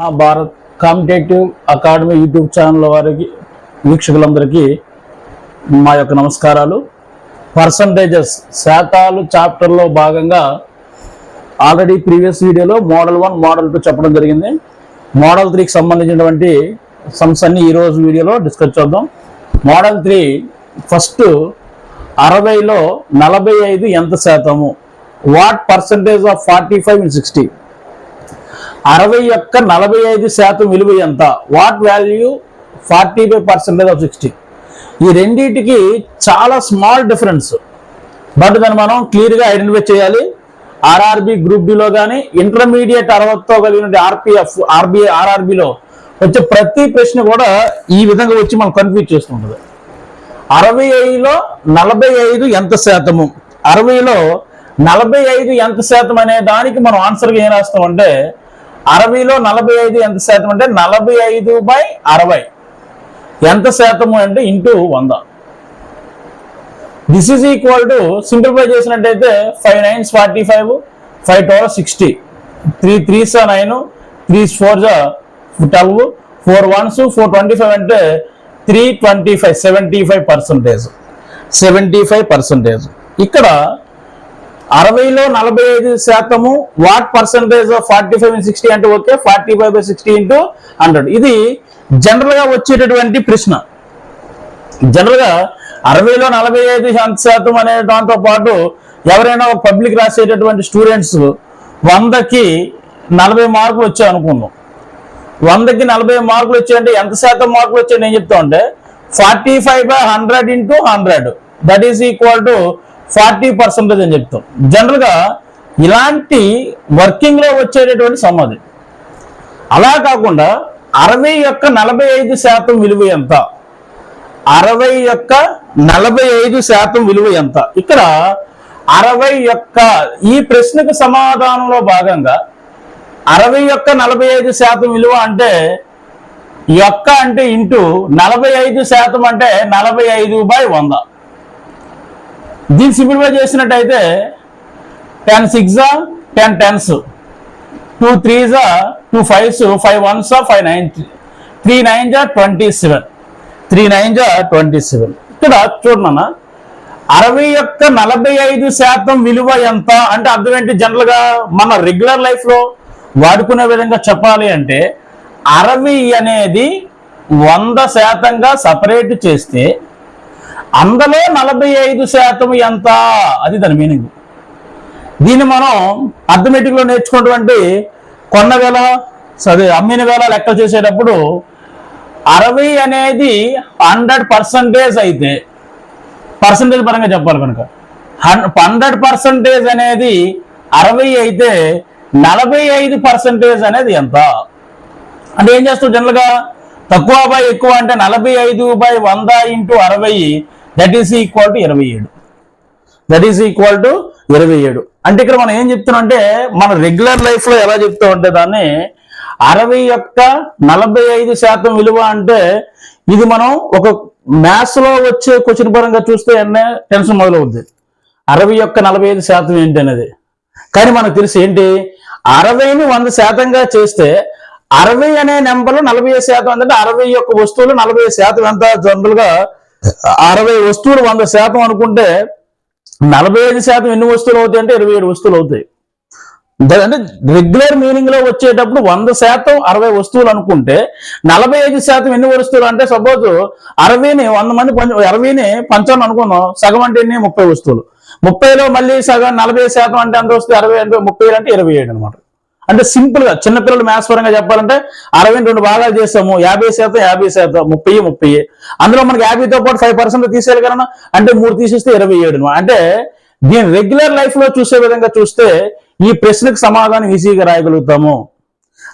Bharat competitive academy YouTube channel వారికి వీక్షకులందరికీ మా యొక్క నమస్కారాలు. పర్సంటేజెస్ శాతాలు చాప్టర్లో భాగంగా ఆల్రెడీ ప్రీవియస్ వీడియోలో మోడల్ వన్ మోడల్ టూ చెప్పడం జరిగింది. మోడల్ త్రీకి సంబంధించినటువంటి సమ్స్ అన్ని ఈరోజు వీడియోలో డిస్కస్ చేద్దాం. మోడల్ త్రీ ఫస్ట్ అరవైలో నలభై ఐదు ఎంత శాతము? What percentage of forty five in sixty? అరవై యొక్క నలభై ఐదు శాతం విలువ ఎంత? What value forty five percentage of sixty ఈ రెండింటికి చాలా స్మాల్ డిఫరెన్స్ బట్ దాన్ని మనం క్లియర్గా ఐడెంటిఫై చేయాలి. ఆర్ఆర్బి గ్రూప్ బిలో కానీ ఇంటర్మీడియట్ అరవత్తో కలిగిన ఆర్పిఎఫ్ ఆర్బి ఆర్ఆర్బిలో వచ్చే ప్రతి ప్రశ్న కూడా ఈ విధంగా వచ్చి మనం కన్ఫ్యూజ్ చేస్తుంటుంది అరవై ఐదులో నలభై ఐదు ఎంత శాతము? అరవైలో నలభై ఐదు ఎంత శాతం అనే దానికి మనం ఆన్సర్గా ఏం రాస్తామంటే అరవైలో నలభై ఐదు ఎంత శాతం అంటే నలభై ఐదు బై అరవై. ఎంత శాతము అంటే ఇంటూ వంద. This is equal to simplify చేసినట్టయితే five nines forty five five twelve sixty three three సా నైన్ త్రీ ఫోర్ జా twelve four ones four twenty five అంటే three twenty five seventy five percentage seventy five percentage ఇక్కడ అరవైలో నలభై ఐదు శాతము what percentage of forty five sixty అంటే okay forty five by sixty into hundred ఇది జనరల్గా వచ్చేటటువంటి ప్రశ్న. జనరల్గా అరవైలో నలభై ఐదు శాతం అనే దాంతో పాటు ఎవరైనా ఒక పబ్లిక్ రాసేటటువంటి స్టూడెంట్స్ వందకి నలభై మార్కులు వచ్చాయి అనుకుందాం. వందకి నలభై మార్కులు వచ్చాయంటే ఎంత శాతం మార్కులు వచ్చాయని నేను చెప్తా ఉంటే forty five by hundred into hundred that is equal to forty percentage అని చెప్తాం. జనరల్గా ఇలాంటి వర్కింగ్లో వచ్చేటటువంటి సమాధి అలా కాకుండా అరవై యొక్క నలభై ఐదు శాతం విలువ ఎంత? అరవై యొక్క నలభై ఐదు శాతం విలువ ఎంత? ఇక్కడ అరవై యొక్క ఈ ప్రశ్నకు సమాధానంలో భాగంగా అరవై యొక్క నలభై ఐదు శాతం విలువ అంటే యొక్క అంటే ఇంటూ నలభై ఐదు శాతం అంటే నలభై ఐదు బై వంద. దీన్ని సింప్లిఫై చేసినట్టయితే ten six ten tens two త్రీజా two fives five ones five nine three nine జా ట్వంటీ సెవెన్ త్రీ నైన్ జా ట్వంటీ సెవెన్ ఇక్కడ చూడన్న అరవై యొక్క నలభై ఐదు శాతం విలువ ఎంత? అంటే అర్థం ఏంటి జనరల్గా మన రెగ్యులర్ లైఫ్లో వాడుకునే విధంగా చెప్పాలి అంటే అరవై అనేది వంద శాతంగా సపరేట్ చేస్తే అందులో నలభై ఐదు శాతం ఎంత? అది దాని మీనింగ్ దీన్ని మనం అర్థమెటిక్లో నేర్చుకున్నటువంటి కొన్న వేళ అదే అమ్మిన వేళ లెక్క చేసేటప్పుడు అరవై అనేది హండ్రెడ్ పర్సంటేజ్ అయితే పర్సంటేజ్ పరంగా చెప్పాలి కనుక. హండ్రెడ్ పర్సంటేజ్ అనేది అరవై అయితే నలభై ఐదు పర్సంటేజ్ అనేది ఎంత? అంటే ఏం చేస్తావు జనరల్గా తక్కువ బై ఎక్కువ అంటే నలభై ఐదు బై వంద ఇంటూ అరవై దట్ ఈస్ ఈక్వల్ టు ఇరవై ఏడు దట్ ఈస్ ఈక్వల్ టు ఇరవై ఏడు అంటే ఇక్కడ మనం ఏం చెప్తున్నాం అంటే మన రెగ్యులర్ లైఫ్లో ఎలా చెప్తా ఉంటే దాన్ని అరవై యొక్క నలభై ఐదు శాతం విలువ అంటే ఇది మనం ఒక మ్యాథ్స్లో వచ్చే క్వశ్చన్ పరంగా చూస్తే ఎన్నే టెన్షన్ మొదలవుద్ది. అరవై యొక్క నలభై ఐదు శాతం ఏంటి అనేది. కానీ మనకు తెలిసి ఏంటి అరవైని వంద శాతంగా చేస్తే అరవై అనే నెంబర్లో నలభై శాతం అంటే అరవై యొక్క వస్తువులు నలభై శాతం ఎంత జనరల్గా అరవై వస్తువులు వంద శాతం అనుకుంటే నలభై ఐదు శాతం ఎన్ని వస్తువులు అవుతాయి అంటే ఇరవై ఏడు వస్తువులు అవుతాయి. అంటే రెగ్యులర్ మీనింగ్లో వచ్చేటప్పుడు వంద శాతం అరవై వస్తువులు అనుకుంటే నలభై ఐదు శాతం ఎన్ని వస్తువులు అంటే సపోజ్ అరవైని వంద మంది పంచ అరవైని పంచాను అనుకుందాం సగం అంటే ఎన్ని? ముప్పై వస్తువులు. ముప్పైలో మళ్ళీ సగం నలభై శాతం అంటే ఎంత వస్తుంది? అరవై అంటే ముప్పై అంటే ఇరవై ఏడు అనమాట అంటే సింపుల్గా చిన్నపిల్లలు మ్యాథ్స్ పరంగా చెప్పాలంటే అరవై రెండు భాగాలు చేస్తాము. యాభై శాతం యాభై శాతం ముప్పై ముప్పై. అందులో మనకి యాభైతో పాటు ఫైవ్ పర్సెంట్ తీసేయాలి కదా అంటే మూడు తీసేస్తే ఇరవై ఏడు అంటే దీని రెగ్యులర్ లైఫ్లో చూసే విధంగా చూస్తే ఈ ప్రశ్నకు సమాధానం ఈజీగా రాయగలుగుతాము.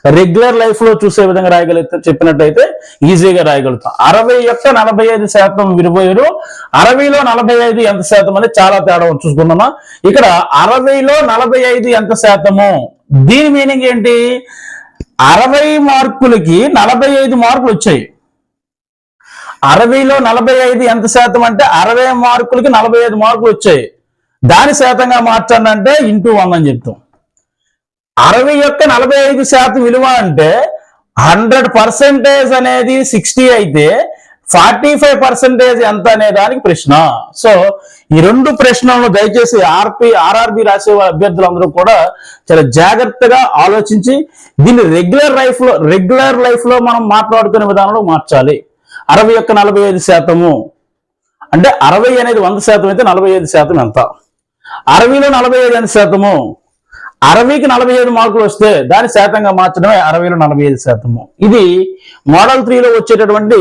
రెగ్యులర్ లైఫ్లో చూసే విధంగా రాయగలుగుతాం చెప్పినట్టయితే ఈజీగా రాయగలుగుతాం. అరవై యొక్క నలభై ఐదు శాతం విడిపోయారు. అరవైలో నలభై ఐదు ఎంత శాతం అనేది చాలా తేడా ఉంది. చూసుకుందామా. ఇక్కడ అరవైలో నలభై ఐదు ఎంత శాతము? దీని మీనింగ్ ఏంటి? అరవై మార్కులకి నలభై ఐదు మార్కులు వచ్చాయి. అరవైలో నలభై ఐదు ఎంత శాతం అంటే అరవై మార్కులకి నలభై ఐదు మార్కులు వచ్చాయి. దాని శాతంగా మార్చండి అంటే ఇంటూ వందని చెప్తాం. అరవై యొక్క నలభై ఐదు శాతం విలువ అంటే హండ్రెడ్ పర్సెంటేజ్ అనేది సిక్స్టీ అయితే ఫార్టీ ఫైవ్ పర్సెంటేజ్ ఎంత అనే దానికి ప్రశ్న. సో ఈ రెండు ప్రశ్నలను దయచేసి ఆర్పి ఆర్ఆర్బి రాసే అభ్యర్థులందరూ కూడా చాలా జాగ్రత్తగా ఆలోచించి దీన్ని రెగ్యులర్ లైఫ్లో రెగ్యులర్ లైఫ్లో మనం మాట్లాడుకునే విధానంలో మార్చాలి. అరవై యొక్క నలభై ఐదు శాతము అంటే అరవై అనేది వంద శాతం అయితే నలభై ఐదు శాతం ఎంత? అరవైలో నలభై ఐదు ఎంత శాతము అరవైకి నలభై ఐదు మార్కులు వస్తే దాని శాతంగా మార్చడమే అరవైలో నలభై ఐదు శాతము. ఇది మోడల్ త్రీలో వచ్చేటటువంటి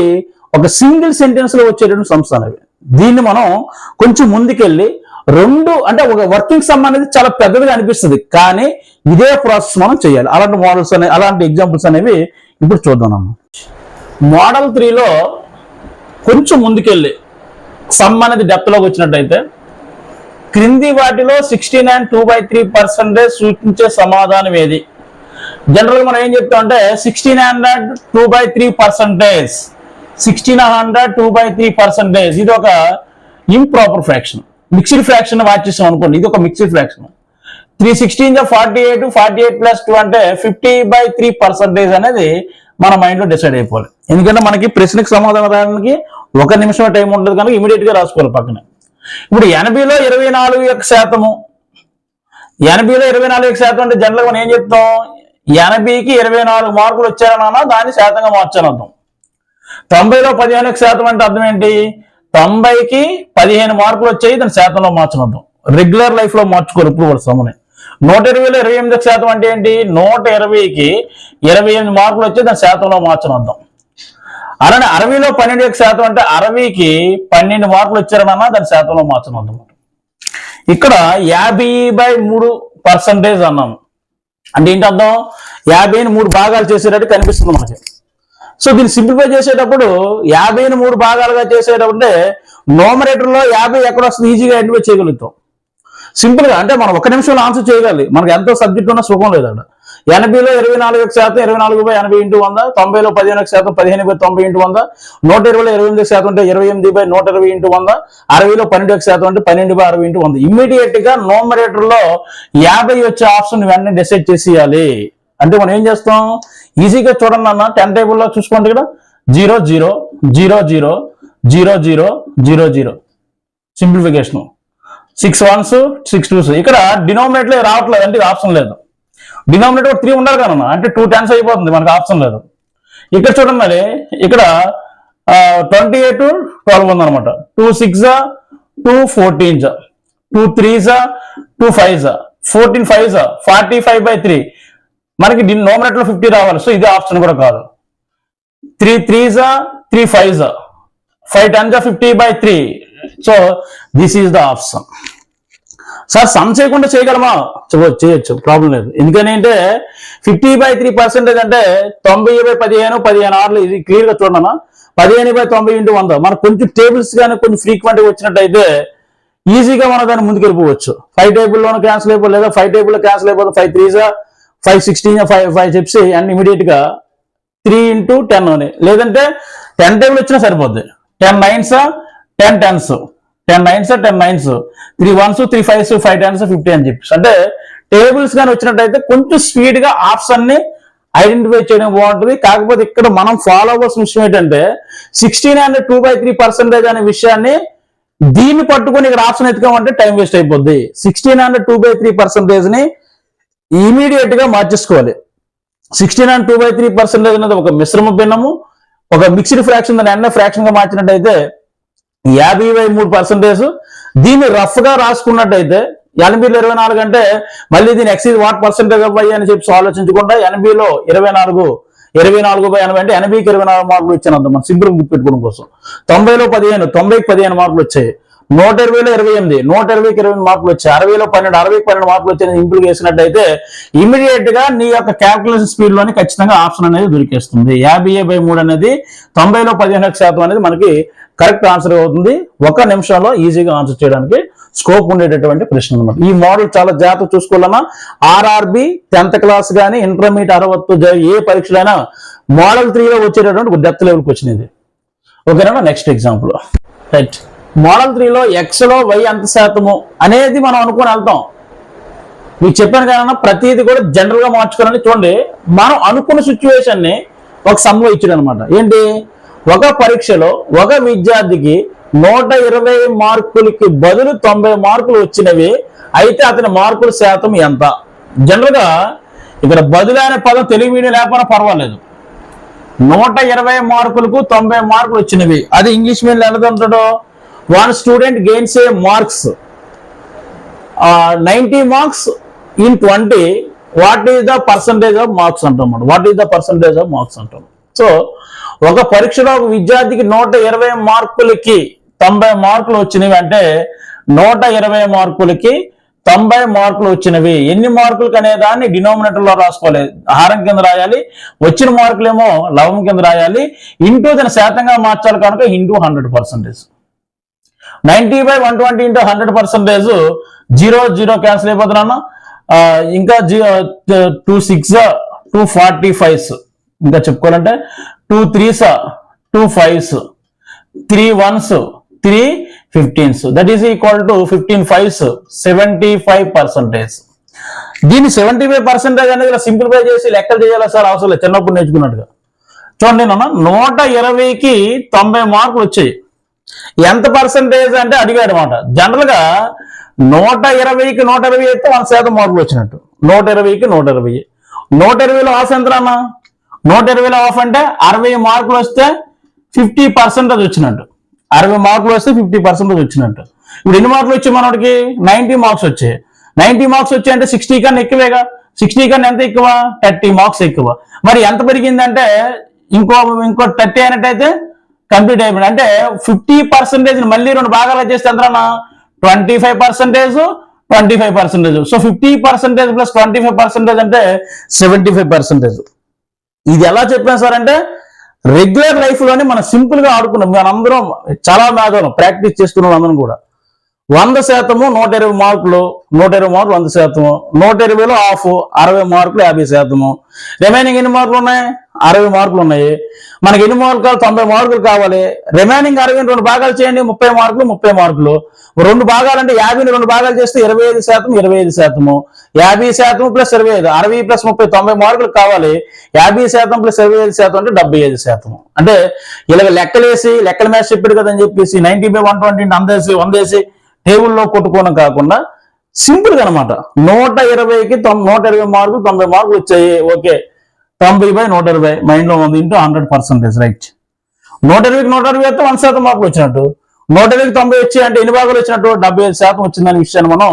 ఒక సింగిల్ సెంటెన్స్లో వచ్చేటువంటి సంస్థ అవి. దీన్ని మనం కొంచెం ముందుకెళ్ళి రెండు అంటే ఒక వర్కింగ్ సమ్ అనేది చాలా పెద్దదిగా అనిపిస్తుంది. కానీ ఇదే ప్రాసెస్ మనం చేయాలి. అలాంటి మోడల్స్ అనే అలాంటి ఎగ్జాంపుల్స్ అనేవి ఇప్పుడు చూద్దాం మోడల్ త్రీలో కొంచెం ముందుకెళ్ళి సమ్ అనేది డెప్త్లోకి వచ్చినట్టయితే క్రింది వాటిలో sixty nine two by three percentage సూచించే సమాధానం ఏది? జనరల్ మనం ఏం చెప్తామంటే sixteen hundred two by three percentage sixteen hundred two by three percentage ఇది ఒక ఇంప్రాపర్ ఫ్రాక్షన్ మిక్స్డ్ ఫ్రాక్షన్ వాచేసాం అనుకోండి. ఇది ఒక mixed fraction three sixteen forty eight forty eight plus two అంటే ఫిఫ్టీ బై త్రీ పర్సెంటేజ్ అనేది మన మైండ్లో డిసైడ్ అయిపోవాలి. ఎందుకంటే మనకి ప్రశ్నకి సమాధానం రాయడానికి ఒక నిమిషం టైం ఉంటుంది కనుక ఇమీడియట్గా రాసుకోవాలి పక్కనే. ఇప్పుడు ఎనభైలో ఇరవై నాలుగు యొక్క శాతము. ఎనభైలో ఇరవై నాలుగు శాతం అంటే జనరల్గా మనం ఏం చెప్తాం? ఎనభైకి ఇరవై నాలుగు మార్కులు వచ్చారన్నా దాన్ని శాతంగా మార్చాను అర్థం. తొంభైలో పదిహేను శాతం అంటే అర్థం ఏంటి? తొంభైకి పదిహేను మార్కులు వచ్చాయి దాని శాతంలో మార్చడం అర్థం. రెగ్యులర్ లైఫ్లో మార్చుకోరు ఇప్పుడు కూడా సమని నూట ఇరవైలో ఇరవై ఎనిమిది శాతం అంటే ఏంటి? నూట ఇరవైకి ఇరవై ఎనిమిది మార్కులు వచ్చి దాని శాతంలో మార్చడం అర్థం. అలానే అరవైలో పన్నెండు యొక్క శాతం అంటే అరవైకి పన్నెండు మార్కులు వచ్చారనన్నా దాని శాతంలో మార్చడం అన్నమాట. ఇక్కడ యాభై బై మూడు పర్సంటేజ్ అన్నాము అంటే ఏంటి అర్థం? యాభైని మూడు భాగాలు చేసేటట్టు కనిపిస్తుంది మనకి. సో దీన్ని సింప్లిఫై చేసేటప్పుడు యాభైని మూడు భాగాలుగా చేసేటప్పుడు నోమరేటర్లో యాభై ఎక్కడ వస్తుంది? ఈజీగా ఐడెంటిఫై చేయగలుగుతాం. సింపుల్గా అంటే మనం ఒక నిమిషంలో ఆన్సర్ చేయగలి మనకు ఎంతో సబ్జెక్ట్ ఉన్న సుఖం లేదు అక్కడ ఎనభైలో ఇరవై నాలుగు శాతం ఇరవై నాలుగు బై ఎనభై ఇంటూ వంద తొంభైలో పదిహేను శాతం పదిహేను బై తొంభై ఇంటూ వంద నూట ఇరవైలో ఇరవై ఎనిమిది శాతం అంటే ఇరవై ఎనిమిది బై నూట ఇరవై ఇంటూ వంద అరవైలో పన్నెండు శాతం అంటే పన్నెండు బై అరవై ఇంటూ వంద. ఇమ్మీడియట్గా నోమరేటర్లో యాభై వచ్చే ఆప్షన్ వెంటనే డిసైడ్ చేసేయాలి. అంటే మనం ఏం చేస్తాం? ఈజీగా చూడండి అన్న టెన్ టేబుల్లో చూసుకోండి ఇక్కడ. Zero zero zero zero zero zero zero zero simplification six ones six twos ఇక్కడ డినామినేటర్ రావట్లేదు అంటే ఆప్షన్ లేదు. డినామినేటర్ త్రీ ఉండాలి కదన్నా అంటే టూ టెన్స్ అయిపోతుంది మనకు ఆప్షన్ లేదు. ఇక్కడ చూడండి మరి ఇక్కడ ట్వంటీ ఎయిట్ ట్వెల్వ్ అనమాట two six two fourteen two త్రీజా two five fourteen five forty five by three మనకి నోమినేట్లో ఫిఫ్టీ రావాలి సో ఇది ఆప్షన్ కూడా కాదు. త్రీ త్రీజా త్రీ ఫైవ్ ఫైవ్ టెన్ జా fifty by three so this is the option sir sum చేయకుండా చేయగలమా? చూ- చేయొచ్చు ప్రాబ్లం లేదు. ఎందుకని అంటే ఫిఫ్టీ బై త్రీ పర్సెంటేజ్ అంటే తొంభై బై పదిహేను పదిహేను ఆరులు ఇది క్లియర్గా చూడమా పదిహేను బై తొంభై ఇంటూ వంద. మనకు కొంచెం టేబుల్స్ కానీ కొన్ని ఫ్రీక్వెంట్గా వచ్చినట్టయితే ఈజీగా మనం దాన్ని ముందుకు వెళ్ళిపోవచ్చు ఫైవ్ టేబుల్లోనూ క్యాన్సిల్ అయిపోతుంది లేదా ఫైవ్ టేబుల్లో క్యాన్సిల్ అయిపోతుంది five త్రీజా five sixteen five five చెప్పి అండ్ ఇమీడియట్గా త్రీ ఇంటూ టెన్ అని. లేదంటే టెన్ టేబుల్ వచ్చినా సరిపోద్ది. Ten nines ten tens ten nines ten nines three ones three fives five tens fifty అని చెప్పేసి. అంటే టేబుల్స్ కానీ వచ్చినట్టయితే కొంచెం స్పీడ్గా ఆప్షన్ని ఐడెంటిఫై చేయడం బాగుంటుంది. కాకపోతే ఇక్కడ మనం ఫాలో అవ్వాల్సిన విషయం ఏంటంటే sixteen and two by three percentage అనే విషయాన్ని దీన్ని పట్టుకొని ఇక్కడ ఆప్షన్ ఎత్తుకోమంటే టైం వేస్ట్ అయిపోద్ది. Sixteen hundred two by three పర్సెంటేజ్ని ఇమీడియట్గా మార్చేసుకోవాలి. Sixteen and two by three percentage అనేది ఒక మిశ్రమ భిన్నము. ఒక మిక్స్డ్ ఫ్రాక్షన్ దాన్ని ఎన్న ఫ్రాక్షన్గా మార్చినట్టయితే యాభై బై మూడు పర్సెంటేజ్ దీన్ని రఫ్గా రాసుకున్నట్టయితే ఎనభైలో ఇరవై నాలుగు అంటే మళ్ళీ దీని ఎక్సైజ్ వాట్ పర్సెంటేజ్ బై అని చెప్పి ఆలోచించకుండా ఎనభైలో ఇరవై నాలుగు ఇరవై నాలుగు బై ఎనభై అంటే ఎనభైకి ఇరవై నాలుగు మార్కులు వచ్చినంత మనం సింపుల్ గుర్తుపెట్టుకోవడం కోసం. తొంభైలో పదిహేను తొంభైకి పదిహేను మార్కులు వచ్చాయి. నూట ఇరవైలో ఇరవై ఎనిమిది నూట ఇరవైకి ఇరవై మార్కులు వచ్చాయి. అరవైలో పన్నెండు అరవైకి పన్నెండు మార్కులు వచ్చాయని ఇంపుల్ చేసినట్టయితే ఇమీడియట్గా నీ యొక్క క్యాల్కులేషన్ స్పీడ్లోని ఖచ్చితంగా ఆప్షన్ అనేది దొరికేస్తుంది. యాభై బై మూడు అనేది తొంభైలో పదిహేను శాతం అనేది మనకి కరెక్ట్ ఆన్సర్ అవుతుంది. ఒక నిమిషంలో ఈజీగా ఆన్సర్ చేయడానికి స్కోప్ ఉండేటటువంటి ప్రశ్న అనమాట ఈ మోడల్ చాలా జాగ్రత్త చూసుకోవాలన్నా ఆర్ఆర్బి టెన్త్ క్లాస్ కానీ ఇంటర్మీడియట్ అరవత్తు ఏ పరీక్షలైనా మోడల్ త్రీలో వచ్చేటటువంటి డెప్త్ లెవెల్కి వచ్చినది ఓకేనా నెక్స్ట్ ఎగ్జాంపుల్. రైట్. మోడల్ త్రీలో ఎక్స్లో వై ఎంత శాతము అనేది మనం అనుకుని వెళ్తాం. మీకు చెప్పాను కదా ప్రతిదీ కూడా జనరల్గా మార్చుకోవాలని చూడండి. మనం అనుకున్న సిచ్యువేషన్ని ఒక సమ్లో ఇచ్చాడు అనమాట ఏంటి? ఒక పరీక్షలో ఒక విద్యార్థికి నూట ఇరవై మార్కులకి బదులు తొంభై మార్కులు వచ్చినవి అయితే అతని మార్కుల శాతం ఎంత? జనరల్గా ఇక్కడ బదులు అనే పదం తెలుగు మీడియం లేకపోయినా పర్వాలేదు. నూట ఇరవై మార్కులకు తొంభై మార్కులు వచ్చినవి. అది ఇంగ్లీష్ మీడియం ఎంత ఉంటాడో one student gains a marks ninety marks in twenty. What is the percentage of marks అంటాం what is the percentage of marks అంటాం. సో ఒక పరీక్షలో ఒక విద్యార్థికి నూట ఇరవై మార్కులకి తొంభై మార్కులు వచ్చినవి అంటే నూట ఇరవై మార్కులకి తొంభై మార్కులు వచ్చినవి. ఎన్ని మార్కులకి అనే దాన్ని డినోమినేటర్లో రాసుకోవాలి. హారం కింద రాయాలి వచ్చిన మార్కులేమో లవం కింద రాయాలి. ఇంటూ దాన్ని శాతంగా మార్చాలి కనుక into hundred percentage. Ninety by one twenty into hundred percentage zero zero cancel అయిపోతున్నాను ఇంకా ఇంకా two six two forty fives. ఇంకా చెప్పుకోవాలంటే two threes two fives three ones three fifteens that is equal to fifteen fives seventy five percentage దీన్ని seventy five percentage అనేది ఇలా simplify చేసి లెక్కలు చేయాలి సార్? అవసరం లేదు. చిన్నప్పుడు నేర్చుకున్నట్టుగా. చూడండి నాన్న నూట ఇరవైకి తొంభై మార్కులు వచ్చాయి. ఎంత పర్సంటేజ్ అంటే అడిగాడు అనమాట జనరల్గా నూట ఇరవైకి నూట ఇరవై అయితే వన్ శాతం మార్కులు వచ్చినట్టు. నూట ఇరవైకి నూట ఇరవై. నూట ఇరవైలో ఆశ ఎంత అన్న నూట ఇరవైలో ఆఫ్ అంటే అరవై మార్కులు వస్తే ఫిఫ్టీ పర్సెంటేజ్ వచ్చినట్టు. అరవై మార్కులు వస్తే ఫిఫ్టీ పర్సెంటేజ్ వచ్చినట్టు. ఇప్పుడు ఎన్ని మార్కులు వచ్చాయి మనోడికి? నైన్టీ మార్క్స్ వచ్చాయి. నైన్టీ మార్క్స్ వచ్చాయి అంటే సిక్స్టీ కన్నా ఎక్కువేగా? సిక్స్టీ కన్నా ఎంత ఎక్కువ? థర్టీ మార్క్స్ ఎక్కువ. మరి ఎంత పెరిగిందంటే ఇంకో ఇంకో థర్టీ అయినట్టయితే కంప్లీట్ అయిపోయింది. అంటే ఫిఫ్టీ పర్సెంటేజ్ మళ్ళీ రెండు భాగాలు చేస్తే ఎంతనా twenty five percentage twenty five percentage so fifty percentage plus twenty five percentage అంటే సెవెంటీ ఫైవ్ పర్సెంటేజ్ ఇది ఎలా చెప్పాను సార్ అంటే రెగ్యులర్ లైఫ్లోనే మనం సింపుల్గా ఆడుకున్నాం మనందరం చాలా మేధావులం ప్రాక్టీస్ చేస్తున్నాం అందరం కూడా. వంద శాతము నూట ఇరవై మార్కులు నూట ఇరవై మార్కులు వంద శాతము నూట ఇరవైలో హాఫ్ అరవై మార్కులు యాభై శాతము. రిమైనింగ్ ఎన్ని మార్కులు ఉన్నాయి? అరవై మార్కులు ఉన్నాయి. మనకి ఎన్ని మార్కులు? కావాలి తొంభై మార్కులు కావాలి. రిమైనింగ్ అరవై రెండు భాగాలు చేయండి. ముప్పై మార్కులు ముప్పై మార్కులు. రెండు భాగాలు అంటే యాభై రెండు భాగాలు చేస్తే ఇరవై ఐదు శాతం ఇరవై ఐదు శాతము. యాభై శాతం ప్లస్ ఇరవై ఐదు అరవై ప్లస్ ముప్పై తొంభై మార్కులు కావాలి. యాభై శాతం ప్లస్ ఇరవై ఐదు శాతం అంటే డెబ్బై ఐదు శాతం అంటే ఇలాగ లెక్కలేసి లెక్కల మ్యాచ్ చెప్పాడు కదా అని చెప్పేసి నైన్టీ బై వన్ ట్వంటీ వందేసి వందేసి టేబుల్లో కొట్టుకోవడం కాకుండా సింపుల్గా అనమాట నూట ఇరవైకి తొం- నూట ఇరవై మార్కులు తొంభై మార్కులు వచ్చాయి. ఓకే. తొంభై బై నూట ఇరవై మైండ్లో ఉంది ఇంటూ హండ్రెడ్ పర్సెంటేజ్ రైట్ నూట ఇరవైకి నూట ఇరవై అయితే వన్ శాతం మార్కులు వచ్చినట్టు. నూట ఇరవైకి తొంభై వచ్చి అంటే ఎన్ని భాగాలు వచ్చినట్టు? డెబ్బై ఐదు శాతం వచ్చిందనే విషయాన్ని మనం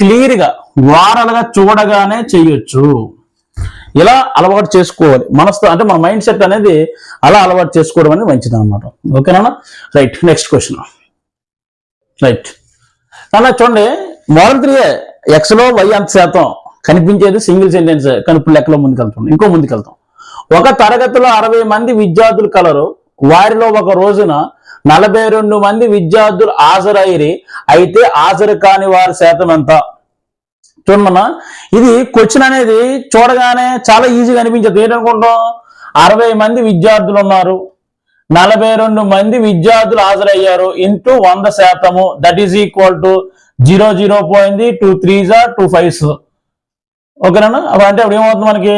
క్లియర్గా వారాలుగా చూడగానే చేయొచ్చు. ఇలా అలవాటు చేసుకోవాలి. మనస్తో అంటే మన మైండ్ సెట్ అనేది అలా అలవాటు చేసుకోవడం అనేది మంచిది అనమాట ఓకేనా రైట్ నెక్స్ట్ క్వశ్చన్ రైట్ అలా చూడండి మోడల్ త్రీ ఎక్స్లో వై అంత శాతం. కనిపించేది సింగిల్ సెంటెన్స్ కానీ ఇప్పుడు లెక్కలో ముందుకెళ్తాం ఇంకో ముందుకెళ్తాం. ఒక తరగతిలో అరవై మంది విద్యార్థులు కలరు. వారిలో ఒక రోజున నలభై రెండు మంది విద్యార్థులు హాజరయ్యి అయితే హాజరు కాని వారి శాతం ఎంత? చూడమన్నా ఇది క్వశ్చన్ అనేది చూడగానే చాలా ఈజీగా అనిపించదు. ఏంటనుకుంటాం? అరవై మంది విద్యార్థులు ఉన్నారు. నలభై రెండు మంది విద్యార్థులు హాజరయ్యారు. ఇంటూ వంద శాతము. That is equal to zero zero పోయింది టూ త్రీ జా టూ ఫైవ్స్ ఓకేనా? అప్పుడు అంటే అప్పుడు ఏమవుతుంది మనకి?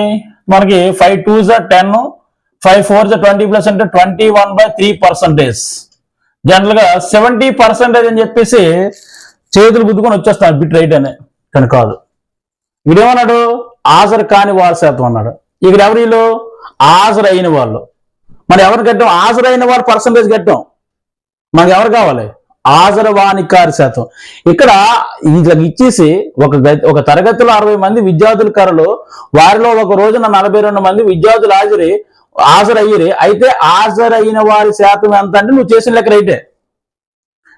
మనకి ఫైవ్ టూ జా టెన్ ఫైవ్ ఫోర్ జా ట్వంటీ ప్లస్ అంటే twenty one by three percentage జనరల్గా సెవెంటీ పర్సెంటేజ్ అని చెప్పేసి చేతులు గుద్దుకొని వచ్చేస్తాను బిట్ రైట్ అని. కానీ కాదు. వీడేమన్నాడు? హాజరు కాని వారి శాతం అన్నాడు. ఇక్కడ ఎవరు వీళ్ళు? హాజరు అయిన వాళ్ళు. మరి ఎవరు కట్టాం? హాజరైన వారు పర్సంటేజ్ కట్టాం. మనకి ఎవరు కావాలి? హాజరవాణి వానికారి శాతం. ఇక్కడ ఇట్లా ఇచ్చేసి ఒక గ- ఒక తరగతిలో అరవై మంది విద్యార్థుల కరలు వారిలో ఒక రోజున నలభై రెండు మంది విద్యార్థులు హాజరి హాజరయ్యి అయితే హాజరైన వారి శాతం ఎంత అంటే నువ్వు చేసిన లెక్క రైటే.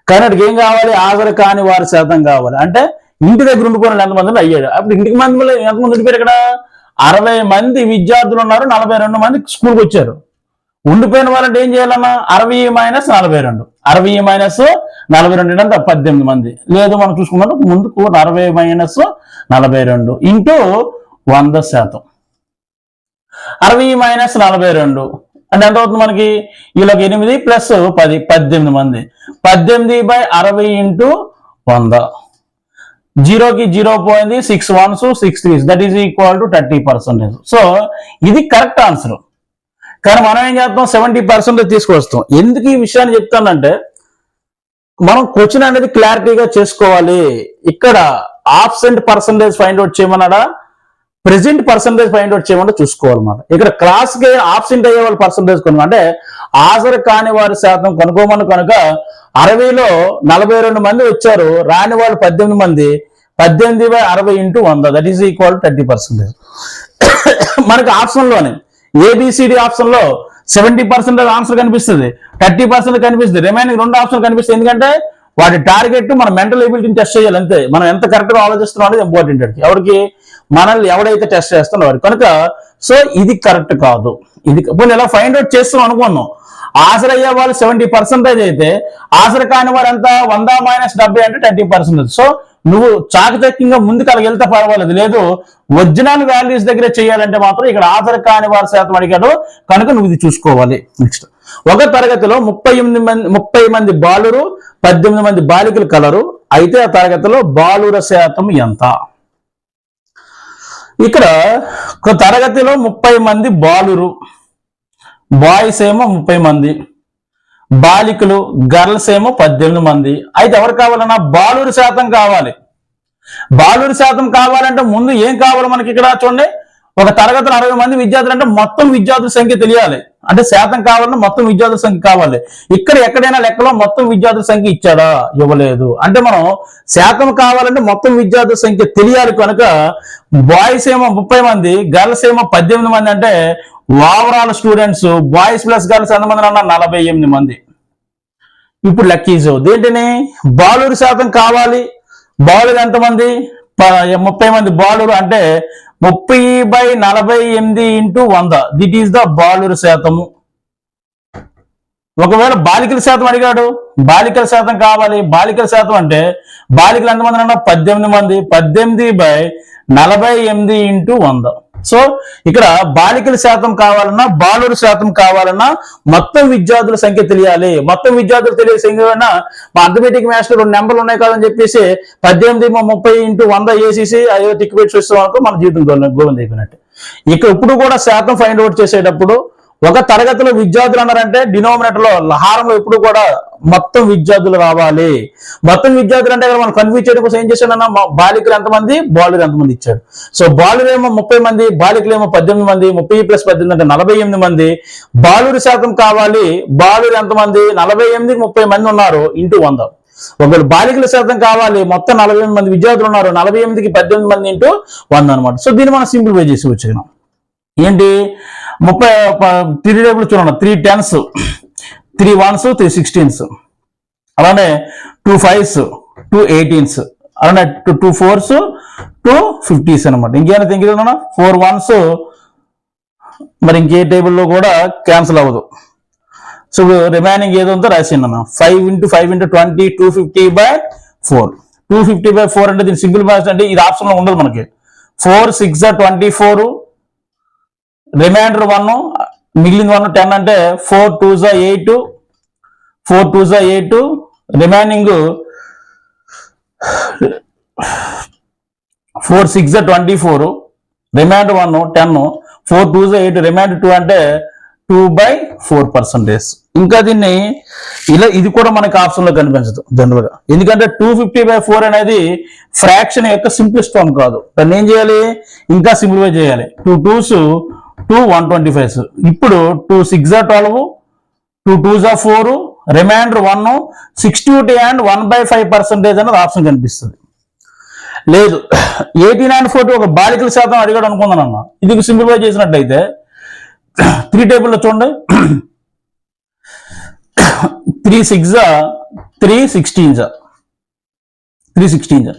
కానీ అక్కడికి ఏం కావాలి? హాజరు కాని వారి శాతం కావాలి. అంటే ఇంటి దగ్గర ఉండిపోయిన ఎంతమంది అయ్యాడు అప్పుడు ఇంటికి మంది ఎంతమంది ఉండిపోయారు ఇక్కడ? అరవై మంది విద్యార్థులు ఉన్నారు నలభై రెండు మంది స్కూల్కి వచ్చారు. ఉండిపోయిన వాళ్ళంటే ఏం చేయాలన్నా? అరవై మైనస్ నలభై రెండు. అరవై మైనస్ నలభై రెండు అంటే పద్దెనిమిది మంది. లేదు మనం చూసుకున్నాం ముందుకు అరవై మైనస్ నలభై రెండు ఇంటూ వంద శాతం. అరవై మైనస్ నలభై రెండు. అంటే ఎంత అవుతుంది మనకి? వీళ్ళకి ఎనిమిది ప్లస్ పది పద్దెనిమిది మంది. పద్దెనిమిది బై అరవై ఇంటూ వంద. జీరోకి జీరో పోయింది six ones six threes that is equal to thirty percentage so ఇది కరెక్ట్ ఆన్సర్ కానీ మనం ఏం చేస్తాం? సెవెంటీ పర్సెంటేజ్ తీసుకొస్తాం. ఎందుకు ఈ విషయాన్ని చెప్తానంటే మనం క్వశ్చన్ అనేది క్లారిటీగా చేసుకోవాలి. ఇక్కడ ఆబ్సెంట్ పర్సంటేజ్ ఫైండ్ అవుట్ చేయమన్నాడా? ప్రెసెంట్ పర్సంటేజ్ ఫైండ్ అవుట్ చేయమని చూసుకోవాలన్నమాట ఇక్కడ క్లాస్కి ఆబ్సెంట్ అయ్యే వాళ్ళ పర్సంటేజ్ కొను అంటే హాజరు కాని వారి శాతం కొనుక్కోమని కనుక అరవైలో నలభై రెండు మంది వచ్చారు రాని వాళ్ళు పద్దెనిమిది మంది. పద్దెనిమిది బై అరవై ఇంటూ వంద that is equal thirty percentage మనకి ఆప్షన్లోనే ఏబిసిడి ఆప్షన్లో సెవెంటీ పర్సెంట్ ఆన్సర్ కనిపిస్తుంది. థర్టీ పర్సెంట్ కనిపిస్తుంది. రిమైనింగ్ రెండు ఆప్షన్ కనిపిస్తుంది ఎందుకంటే వాటి టార్గెట్ మన మెంటల్ ఎబిలిటీని టెస్ట్ చేయాలి అంతే. మనం ఎంత కరెక్ట్గా ఆలోచిస్తున్నాం అనేది ఇంపార్టెంట్ అండి ఎవరికి? మనల్ని ఎవడైతే టెస్ట్ చేస్తున్నారు కనుక సో ఇది కరెక్ట్ కాదు. ఇది పోనీ ఎలా ఫైండ్ అవుట్ చేస్తాం అనుకున్నాం. ఆసర అయ్యే వాళ్ళు సెవెంటీ పర్సెంటేజ్ అయితే ఆసర కాని వారు ఎంత వంద మైనస్ డెబ్బై అంటే ట్వంటీ పర్సెంటేజ్ సో నువ్వు చాకచక్యంగా ముందుకు అలా వెళ్తే పర్వాలేదు. లేదు ఒరిజినల్ వాల్యూస్ దగ్గర చేయాలంటే మాత్రం ఇక్కడ ఆధార్ కాని వారి శాతం అడిగాడు. కనుక నువ్వు ఇది చూసుకోవాలి. నెక్స్ట్. ఒక తరగతిలో ముప్పై ఎనిమిది మంది ముప్పై మంది బాలురు పద్దెనిమిది మంది బాలికలు కలరు. అయితే ఆ తరగతిలో బాలుర శాతం ఎంత? ఇక్కడ ఒక తరగతిలో ముప్పై మంది బాలురు. బాయ్స్ ఏమో ముప్పై మంది. బాలికలు గర్ల్స్ ఏమో పద్దెనిమిది మంది. అయితే ఎవరు కావాలన్నా బాలుడి శాతం కావాలి. బాలుడి శాతం కావాలంటే ముందు ఏం కావాలి మనకి ఇక్కడ చూడండి. ఒక తరగతిలో అరవై మంది విద్యార్థులు అంటే మొత్తం విద్యార్థుల సంఖ్య తెలియాలి. అంటే శాతం కావాలన్నా మొత్తం విద్యార్థుల సంఖ్య కావాలి. ఇక్కడ ఎక్కడైనా లెక్కలో మొత్తం విద్యార్థుల సంఖ్య ఇచ్చాడా? ఇవ్వలేదు. అంటే మనం శాతం కావాలంటే మొత్తం విద్యార్థుల సంఖ్య తెలియాలి కనుక బాయ్స్ ఏమో ముప్పై మంది గర్ల్స్ ఏమో పద్దెనిమిది మంది అంటే overall students boys plus girls ఎంతమంది అన్న నలభై ఎనిమిది మంది. ఇప్పుడు లక్కీజు దేంటిని? బాలురు శాతం కావాలి. బాలుడు ఎంతమంది ముప్పై మంది బాలురు అంటే ముప్పై బై నలభై ఎనిమిది ఇంటూ వంద. దిట్ ఈస్ ద బాలురు శాతము ఒకవేళ బాలికల శాతం అడిగాడు బాలికల శాతం కావాలి. బాలికల శాతం అంటే బాలికలు ఎంతమంది అన్నా పద్దెనిమిది మంది. పద్దెనిమిది బై నలభై ఎనిమిది ఇంటూ వంద. సో ఇక్కడ బాలికల శాతం కావాలన్నా బాలుర శాతం కావాలన్నా మొత్తం విద్యార్థుల సంఖ్య తెలియాలి. మొత్తం విద్యార్థులు తెలియని సంఖ్య మా అర్థమెటిక్ మ్యాథ్స్ రెండు నెంబర్లు ఉన్నాయి కదని చెప్పేసి పద్దెనిమిది ముప్పై ఇంటూ వంద వేసేసి అయ్యో టిక్ పెట్టి చూస్తాం అనుకో మన జీవితం గోవింద అయిపోయినట్టు. ఇక్కడ ఇప్పుడు కూడా శాతం ఫైండ్ అవుట్ చేసేటప్పుడు ఒక తరగతిలో విద్యార్థులు అన్నారంటే డినోమినేటర్లో హారంలో ఎప్పుడు కూడా మొత్తం విద్యార్థులు రావాలి. మొత్తం విద్యార్థులు అంటే మనం కన్ఫ్యూజ్ చేయడం కోసం ఏం చేశాడన్న బాలికలు ఎంతమంది? బాలులు ఎంతమంది ఇచ్చాడు. సో బాలులు ఏమో ముప్పై మంది బాలికలు ఏమో పద్దెనిమిది మంది ముప్పై ప్లస్ పద్దెనిమిది అంటే నలభై ఎనిమిది మంది. బాలురు శాతం కావాలి. బాలులు ఎంతమంది? నలభై ఎనిమిది ముప్పై మంది ఉన్నారు. ఇంటూ వంద. ఒకవేళ బాలికల శాతం కావాలి మొత్తం నలభై ఎనిమిది మంది విద్యార్థులు ఉన్నారు. నలభై ఎనిమిదికి పద్దెనిమిది మంది ఇంటూ వంద అనమాట సో దీన్ని మనం సింప్లిఫై చేసి వచ్చినాం ఏంటి? ముప్పై త్రీ టేబుల్ చూడండి. Three tens three ones three sixteens అలానే టూ ఫైవ్స్ టూ ఎయిటీన్స్ అలానే two two fours two fifties అనమాట ఇంకేమైనా తింగినా ఫోర్ వన్స్ మరి ఇంకే టేబుల్లో కూడా క్యాన్సిల్ అవ్వదు. సో రిమైనింగ్ ఏదో ఉందో అన్న. Five into five into twenty two fifty by four two fifty by four అంటే దీని సింగిల్ మ్యాచ్ అంటే ఇది ఆప్షన్లో ఉండదు మనకి. Four six twenty four remainder one మిగిలిన వన్ టెన్ అంటే ఫోర్ టూ జా ఎయిట్ ఫోర్ టూ జా eight remaining four six twenty four remainder one ten four two జా ఎయిట్ రిమైండర్ టూ అంటే టూ బై ఫోర్ పర్సెంటేజ్ ఇంకా దీన్ని ఇలా ఇది కూడా మనకి ఆప్షన్లో కనిపించదు జనరల్గా ఎందుకంటే టూ ఫిఫ్టీ బై ఫోర్ అనేది ఫ్రాక్షన్ యొక్క సింప్లెస్ట్ ఫామ్ కాదు. దాన్ని ఏం చేయాలి? ఇంకా సింప్లిఫై చేయాలి. Two twos two one twenty five ఇప్పుడు two six twelve two two జా four remainder one sixty and one by five percentage అనేది ఆప్షన్ కనిపిస్తుంది. లేదు ఎయిటీ నైన్ ఫోర్టీ ఒక బాలికల శాతం అడిగాడు అనుకుందాను అన్న. ఇది సింప్లిఫై చేసినట్టయితే త్రీ టేబుల్లో చూడండి. త్రీ సిక్స్ త్రీ సిక్స్టీన్ జా త్రీ సిక్స్టీన్ జా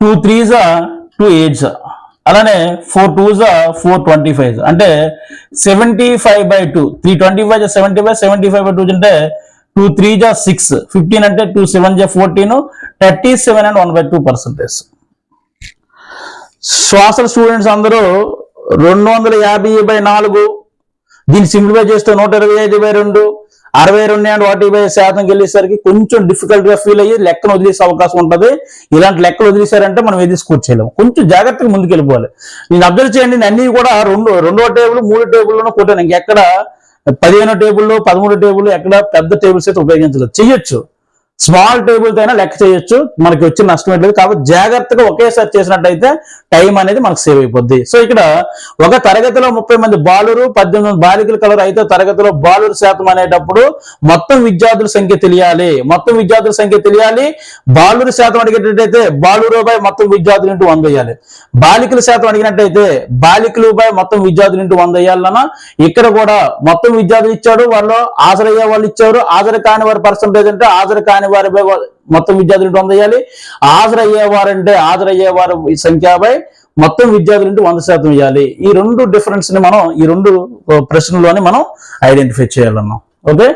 టూ త్రీ జా టూ ఎయిట్ జా అలానే ఫోర్ టూ జా ఫోర్ ట్వంటీ ఫైవ్ అంటే seventy five by two three twenty five జా seventy five seventy five by two అంటే టూ త్రీ జా సిక్స్ ఫిఫ్టీన్ అంటే టూ సెవెన్ జా fourteen thirty seven and one by two percentage శ్వాస students అందరూ రెండు వందల యాభై బై నాలుగు. దీన్ని సింప్లిఫై చేస్తే నూట ఇరవై ఐదు బై రెండు. అరవై రెండు అండ్ ఫార్టీ బై శాతంకి వెళ్ళేసరికి కొంచెం డిఫికల్ట్గా ఫీల్ అయ్యి లెక్కను వదిలేసే అవకాశం ఉంటుంది. ఇలాంటి లెక్కలు వదిలేశారంటే మనం ఏది స్కోర్ చేయలేము. కొంచెం జాగ్రత్తగా ముందుకు వెళ్ళిపోవాలి నేను అబ్జర్వ్ చేయండి నేను అన్ని కూడా రెండు రెండో టేబుల్ మూడు టేబుల్లోనూ కొట్టాను. ఇంకెక్కడ పదిహేనో టేబుల్లో పదమూడు టేబుల్ ఎక్కడ పెద్ద టేబుల్స్ అయితే ఉపయోగించలేదు. చెయ్యొచ్చు. స్మాల్ టేబుల్ అయినా లెక్క చేయొచ్చు. మనకి వచ్చిన నష్టం ఏంటి కాబట్టి జాగ్రత్తగా ఒకేసారి చేసినట్టయితే టైం అనేది మనకు సేవ్ అయిపోద్ది. సో ఇక్కడ ఒక తరగతిలో ముప్పై మంది బాలురు పద్దెనిమిది మంది బాలికలు కలరు అయితే తరగతిలో బాలురు శాతం అనేటప్పుడు మొత్తం విద్యార్థుల సంఖ్య తెలియాలి. మొత్తం విద్యార్థుల సంఖ్య తెలియాలి. బాలురు శాతం అడిగేటట్టయితే బాలురు బై మొత్తం విద్యార్థులు ఇంటూ వంద వేయాలి. బాలికల శాతం అడిగినట్టయితే బాలికలు బై మొత్తం విద్యార్థులు ఇంటూ వంద వేయాలన్నా ఇక్కడ కూడా మొత్తం విద్యార్థులు ఇచ్చాడు. వాళ్ళు హాజరయ్యే వాళ్ళు ఇచ్చారు. హాజరు కాని వారి పర్సంటేజ్ అంటే హాజరు కాని వారి వారిపై మొత్తం విద్యార్థులు వంద వేయాలి. హాజరయ్యేవారంటే హాజరయ్యేవారు సంఖ్యపై మొత్తం విద్యార్థులు ఇంటూ వంద శాతం ఇవ్వాలి ఈ రెండు డిఫరెన్స్ని మనం ఈ రెండు ప్రశ్నలోనే మనం ఐడెంటిఫై చేయాలన్నాం. ఓకే